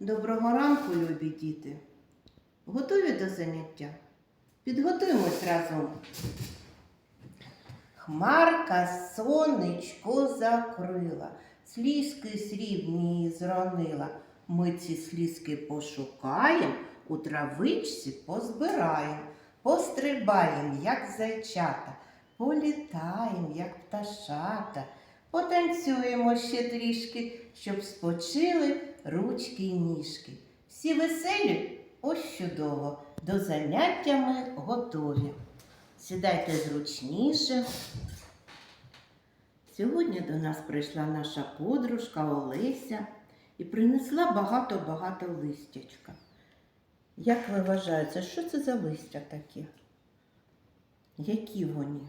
Доброго ранку, любі діти. Готові до заняття? Підготуємось разом. Хмарка сонечко закрила, слізки срібні зронила. Ми ці слізки пошукаємо, у травичці позбираємо, пострибаємо, як зайчата, політаємо, як пташата, потанцюємо ще трішки, щоб спочили ручки й ніжки. Всі веселі? Ось чудово. До заняття ми готові. Сідайте зручніше. Сьогодні до нас прийшла наша подружка Олеся і принесла багато-багато листячка. Як ви вважаєте, що це за листя такі? Які вони?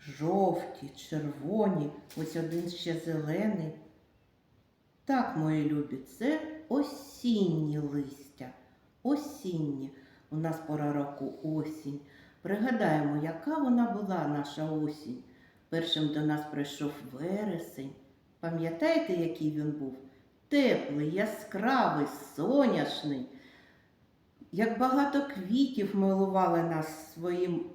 Жовті, червоні, ось один ще зелений. Так, мої любі, це осінні листя. Осінні. У нас пора року осінь. Пригадаємо, яка вона була наша осінь. Першим до нас прийшов вересень. Пам'ятаєте, який він був? Теплий, яскравий, соняшний. Як багато квітів милували нас своїм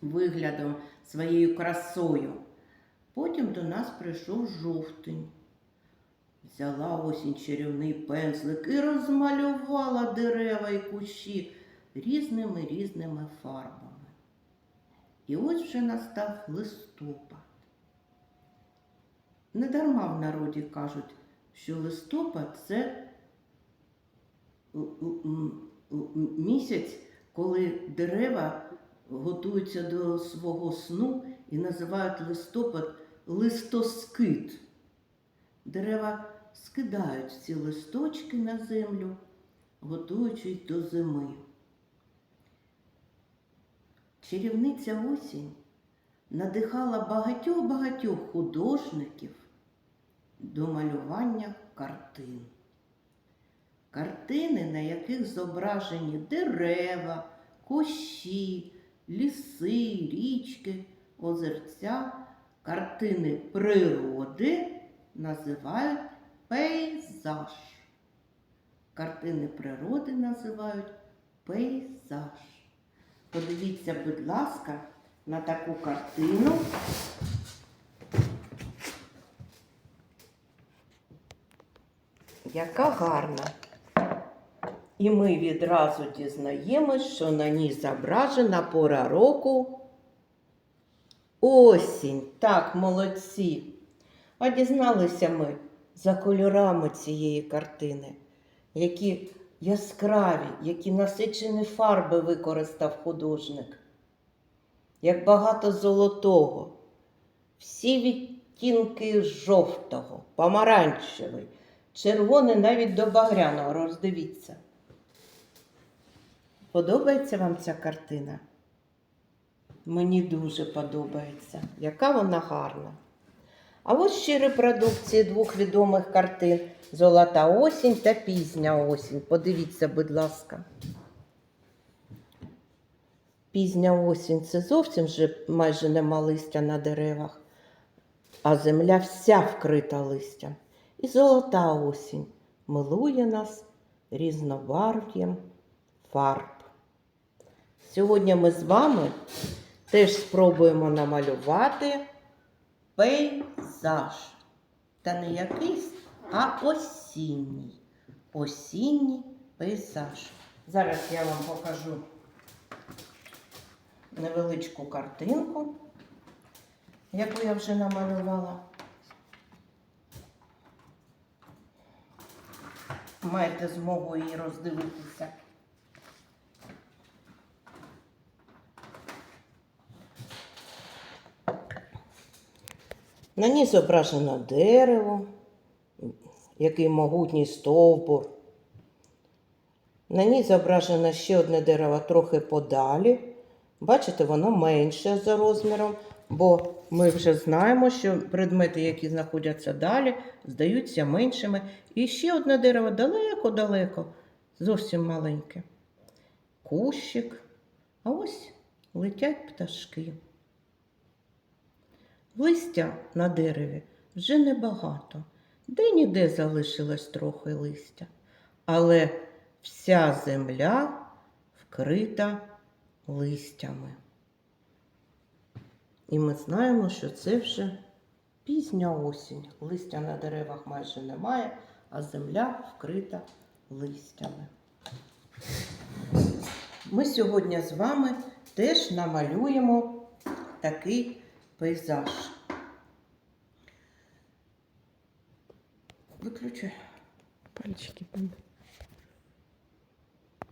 виглядом, своєю красою. Потім до нас прийшов жовтень. Взяла осінь чарівний пензлик і розмалювала дерева і кущі різними різними фарбами. І ось вже настав листопад. Недарма в народі кажуть, що листопад це місяць, коли дерева готуються до свого сну і називають листопад листоскид. Дерева скидають ці листочки на землю, готуючись до зими. Чарівниця осінь надихала багатьох-багатьох художників до малювання картин. Картини, на яких зображені дерева, кущі, ліси, річки, озерця, картини природи називають пейзаж. Картини природи називають пейзаж. Подивіться, будь ласка, на таку картину. Яка гарна. І ми відразу дізнаємось, що на ній зображена пора року осінь. Так, молодці. А дізналися ми за кольорами цієї картини, які яскраві, які насичені фарби використав художник, як багато золотого, всі відтінки жовтого, помаранчевий, червоний навіть до багряного. Роздивіться. Подобається вам ця картина? Мені дуже подобається. Яка вона гарна. А ось ще репродукції двох відомих картин Золота осінь та пізня осінь. Подивіться, будь ласка. Пізня осінь це зовсім вже майже нема листя на деревах, а земля вся вкрита листям. І золота осінь милує нас різнобарв'ям фарб. Сьогодні ми з вами теж спробуємо намалювати пейзаж. Та не якийсь, а осінній. Осінній пейзаж. Зараз я вам покажу невеличку картинку, яку я вже намалювала. Маєте змогу її роздивитися. На ній зображено дерево, який могутній стовбур. На ній зображено ще одне дерево трохи подалі. Бачите, воно менше за розміром, бо ми вже знаємо, що предмети, які знаходяться далі, здаються меншими. І ще одне дерево далеко-далеко, зовсім маленьке. Кущик. А ось летять пташки. Листя на дереві вже небагато. де-ніде залишилось трохи листя, але вся земля вкрита листями. І ми знаємо, що це вже пізня осінь. Листя на деревах майже немає, а земля вкрита листями. Ми сьогодні з вами теж намалюємо такий пейзаж. Виключай. Пальчики.